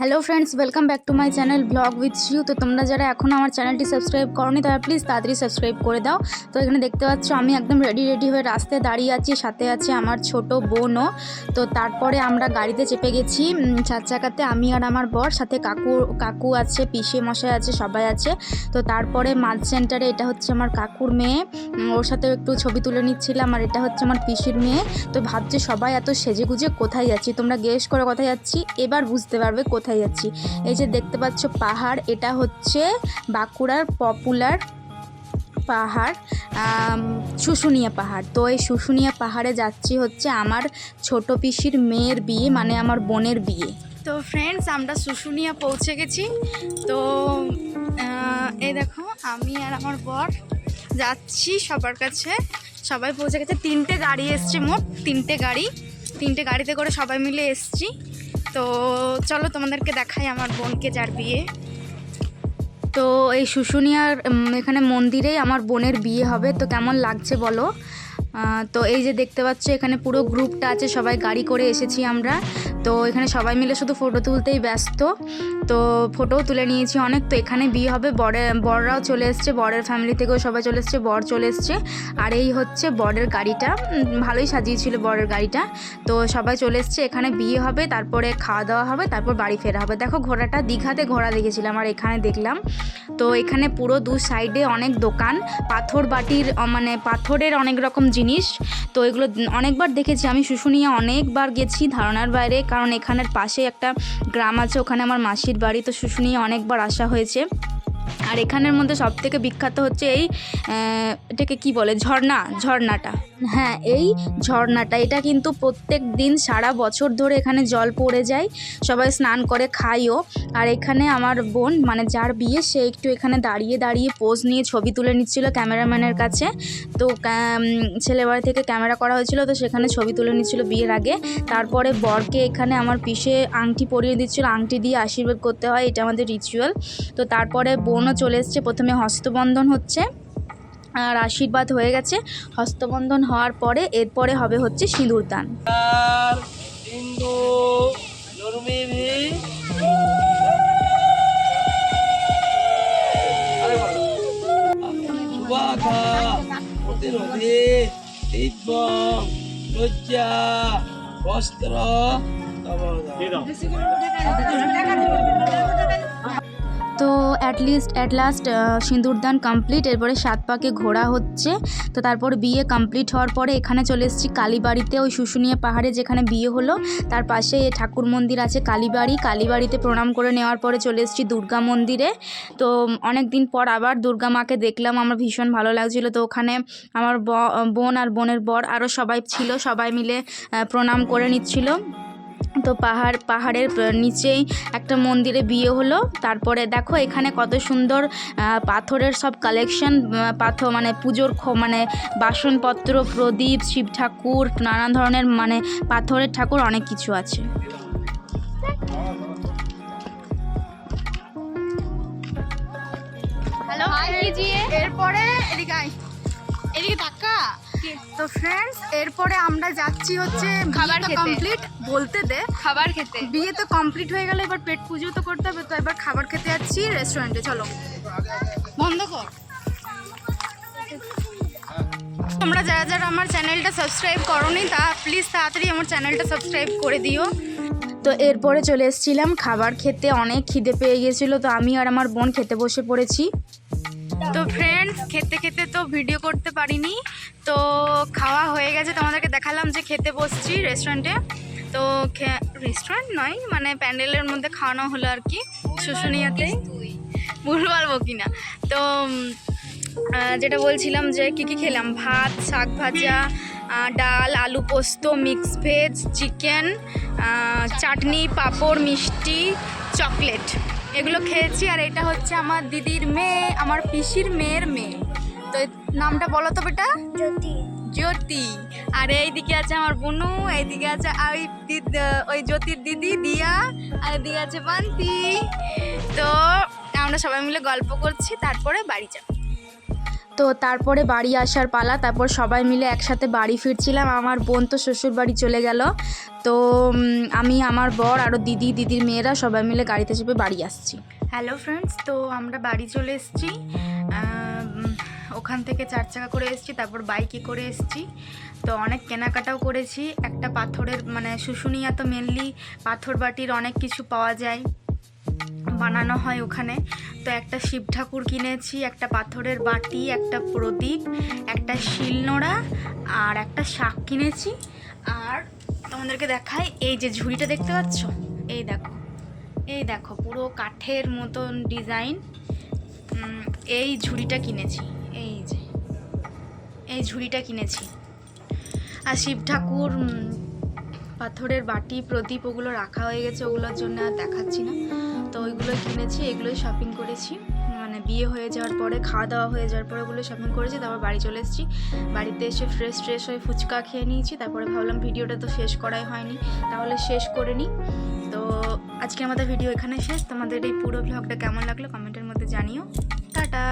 Hello friends welcome back to my channel blog with you তো তোমরা যারা এখন আমার চ্যানেলটি সাবস্ক্রাইব করনি, তারা প্লিজ তাড়াতাড়ি সাবস্ক্রাইব করে দাও। তো এখানে দেখতে পাচ্ছ, আমি একদম রেডি রেডি হয়ে রাস্তায় দাঁড়িয়ে আছি, সাথে আছে আমার ছোট বোনও। তো তারপরে আমরা গাড়িতে চেপে গেছি চার চাকাতে আমি আর আমার বর, সাথে কাকু কাকু আছে, পিসে মশাই আছে, সবাই আছে। তো তারপরে মাঝ সেন্টারে এটা হচ্ছে আমার কাকুর মেয়ে ওর সাথে একটু ছবি তুলে নিচ্ছিলাম, আর এটা হচ্ছে আমার পিসির মেয়ে। তো ভাবছে সবাই এত সেজে গুজে কোথায় যাচ্ছি? তোমরা গেস করে কোথায় যাচ্ছি? এবার বুঝতে পারবে কোথায় যাচ্ছি? এই যে দেখতে পাচ্ছ পাহাড়, এটা হচ্ছে বাঁকুড়ার পপুলার পাহাড় শুশুনিয়া পাহাড়। তো এই শুশুনিয়া পাহাড়ে যাচ্ছি হচ্ছে আমার ছোট পিসির মেয়ের বিয়ে মানে আমার বোনের বিয়ে। তো ফ্রেন্ডস আমরা শুশুনিয়া পৌঁছে গেছি। তো এই দেখো, আমি আর আমার বর যাচ্ছি সবার কাছে। সবাই পৌঁছে গেছে। তিনটে গাড়ি এসছে মোট, তিনটে গাড়ি। তিনটে গাড়িতে করে সবাই মিলে এসছি। তো চলো তোমাদেরকে দেখাই আমার বোনকে যার বিয়ে। তো এই শুশুনিয়ার এখানে মন্দিরেই আমার বোনের বিয়ে হবে, তো কেমন লাগছে বলো? তো এই যে দেখতে পাচ্ছ, এখানে পুরো গ্রুপটা আছে, সবাই গাড়ি করে এসেছি আমরা। তো এখানে সবাই মিলে শুধু ফটো তুলতেই ব্যস্ত। তো ফটোও তুলে নিয়েছি অনেক। তো এখানে বিয়ে হবে, বরে, বররাও চলে এসছে, বরের ফ্যামিলি থেকেও সবাই চলে এসছে, বর চলে এসছে। আর এই হচ্ছে বরের গাড়িটা। ভালোই সাজিয়েছিল বরের গাড়িটা। তো সবাই চলে এসছে, এখানে বিয়ে হবে, তারপরে খাওয়া দাওয়া হবে, তারপর বাড়ি ফেরা হবে। দেখো ঘোড়াটা দীঘাতে ঘোড়া দেখেছিলাম আর এখানে দেখলাম। তো এখানে পুরো দু সাইডে অনেক দোকান, পাথর বাটির মানে পাথরের অনেক রকম জিনিস। তো এগুলো অনেকবার দেখেছি। আমি শুশুনিয়া অনেকবার গেছি, ধারণার বাইরে কারণ এখানের পাশে একটা গ্রাম আছে, ওখানে আমার মাসির বাড়ি। তো শুশুনিয়া অনেকবার আসা হয়েছে। আর এখানের মধ্যে সব থেকে বিখ্যাত হচ্ছে এই এটাকে কি বলে? ঝর্ণা, ঝর্ণাটা। হ্যাঁ এই ঝর্ণাটা, এটা কিন্তু প্রত্যেক দিন সারা বছর ধরে এখানে জল পড়ে যায়, সবাই স্নান করে খাইও আর এখানে আমার বোন মানে যার বিয়ে, সে একটু এখানে দাঁড়িয়ে দাঁড়িয়ে পোজ নিয়ে ছবি তুলে নিচ্ছিল ক্যামেরাম্যানের কাছে। তো ছেলে বাড়ি থেকে ক্যামেরা করা হয়েছিল, তো সেখানে ছবি তুলে নিচ্ছিল বিয়ের আগে। তারপরে বরকে এখানে আমার পিসে আংটি পরিয়ে দিচ্ছিল, আংটি দিয়ে আশীর্বাদ করতে হয়, এটা আমাদের রিচুয়াল তো তারপরে বোনও চলে এসছে। প্রথমে হস্তবন্ধন হচ্ছে আর আশীর্বাদ হয়ে গেছে। হস্তবন্ধন হওয়ার পরে এরপরে হবে হচ্ছে সিঁদুরদান বস্ত্র। তো অ্যাটলিস্ট অ্যাট লাস্ট সিঁদুরদান কমপ্লিট এরপরে সাত পাকে ঘোরা হচ্ছে। তো তারপর বিয়ে কমপ্লিট হওয়ার পরে এখানে চলে এসেছি কালীবাড়িতে, ওই শুশুনিয়া পাহাড়ে যেখানে বিয়ে হলো। তার পাশে ঠাকুর মন্দির আছে কালীবাড়ি। কালীবাড়িতে প্রণাম করে নেওয়ার পরে চলে এসেছি দুর্গা মন্দিরে। তো অনেক দিন পর আবার দুর্গা মাকে দেখলাম, আমার ভীষণ ভালো লাগছিল। তো ওখানে আমার বোন আর বোনের বর আরও সবাই ছিল, সবাই মিলে প্রণাম করে নিচ্ছিল। তো পাহাড় পাহাড়ের নিচেই একটা মন্দিরে বিয়ে হলো। তারপরে দেখো এখানে কত সুন্দর পাথরের সব কালেকশন পাথর মানে পুজোর খ- মানে বাসনপত্র প্রদীপ শিব ঠাকুর নানান ধরনের মানে পাথরের ঠাকুর অনেক কিছু আছে। এরপরে এদিকে এদিকে তো ফ্রেন্ডস এরপরে আমরা যাচ্ছি হচ্ছে খাবার। কমপ্লিট বলতে দে। খাবার খেতে। বিয়ে তো কমপ্লিট হয়ে গেলে এবার পেট পুজো তো করতে হবে তো এবার খাবার খেতে যাচ্ছি রেস্টুরেন্টে চলো। বন্ধ কর। তোমরা যারা যারা আমার চ্যানেলটা সাবস্ক্রাইব করোনি তা প্লিজ তাড়াতাড়ি আমার চ্যানেলটা সাবস্ক্রাইব করে দিও। তো এরপরে চলে এসেছিলাম খাবার খেতে অনেক খিদে পেয়ে গেছিল তো আমি আর আমার বোন খেতে বসে পড়েছি। তো ফ্রেন্ডস খেতে খেতে তো ভিডিও করতে পারিনি। তো খাওয়া হয়ে গেছে তোমাদেরকে দেখালাম যে খেতে বসছি রেস্টুরেন্টে তো রেস্টুরেন্ট নয় মানে প্যান্ডেলের মধ্যে খাওয়ানো হলো আর কি শুশুনিয়াতে ভুল পারব কি না তো যেটা বলছিলাম যে কী কী খেলাম? ভাত, শাক ভাজা ডাল, আলু পোস্ত মিক্স ভেজ চিকেন চাটনি, পাঁপড়, মিষ্টি চকলেট এগুলো খেয়েছি আর এটা হচ্ছে আমার দিদির মেয়ে আমার পিসির মেয়ের মেয়ে। তো নামটা বলো তো বেটা? জ্যোতি। জ্যোতি। আর এইদিকে আছে আমার বোনু এইদিকে আছে ওই ওই জ্যোতির দিদি দিয়া আর এদিকে আছে বান্তি তো আমরা সবাই মিলে গল্প করছি তারপরে বাড়ি যাব। তো তারপরে বাড়ি আসার পালা, তারপর সবাই মিলে একসাথে বাড়ি ফিরছিলাম। আমার বোন তো শ্বশুর বাড়ি চলে গেল। তো আমি, আমার বর আরও দিদি, দিদির মেয়েরা সবাই মিলে গাড়িতে চেপে বাড়ি আসছি। হ্যালো ফ্রেন্ডস তো আমরা বাড়ি চলে এসেছি। ওখান থেকে চার চাকা করে এসেছি, তারপর বাইকে করে এসেছি। তো অনেক কেনাকাটাও করেছি। একটা পাথরের মানে শুশুনিয়া তো মেনলি পাথর বাটির অনেক কিছু পাওয়া যায়। বানানো হয় ওখানে। তো একটা শিব ঠাকুর কিনেছি, একটা পাথরের বাটি, একটা প্রদীপ, একটা শিলনোড়া আর একটা শাক কিনেছি। আর তোমাদেরকে দেখাই, এই যে ঝুড়িটা দেখতে পাচ্ছ? এই দেখো এই দেখো, পুরো কাঠের মতন ডিজাইন। এই ঝুড়িটা কিনেছি, এই যে, এই ঝুড়িটা কিনেছি। আর শিব ঠাকুর পাথরের বাটি, প্রদীপ, ওগুলো রাখা হয়ে গেছে, ওগুলোর জন্য আর দেখাচ্ছি না। তো ওইগুলোই কিনেছি, এগুলোই শপিং করেছি। মানে বিয়ে হয়ে যাওয়ার পরে, খাওয়া দাওয়া হয়ে যাওয়ার পরে ওগুলো শপিং করেছি, তারপর বাড়ি চলে এসেছি। বাড়িতে এসে ফ্রেশ ট্রেশ হয়ে ফুচকা খেয়ে নিয়েছি, তারপরে ভাবলাম ভিডিওটা তো শেষ করাই হয়নি, তাহলে শেষ করে নিই। তো আজকে আমাদের ভিডিও এখানে শেষ। তোমাদের এই পুরো ব্লগটা কেমন লাগল কমেন্টের মধ্যে জানিও। টাটা!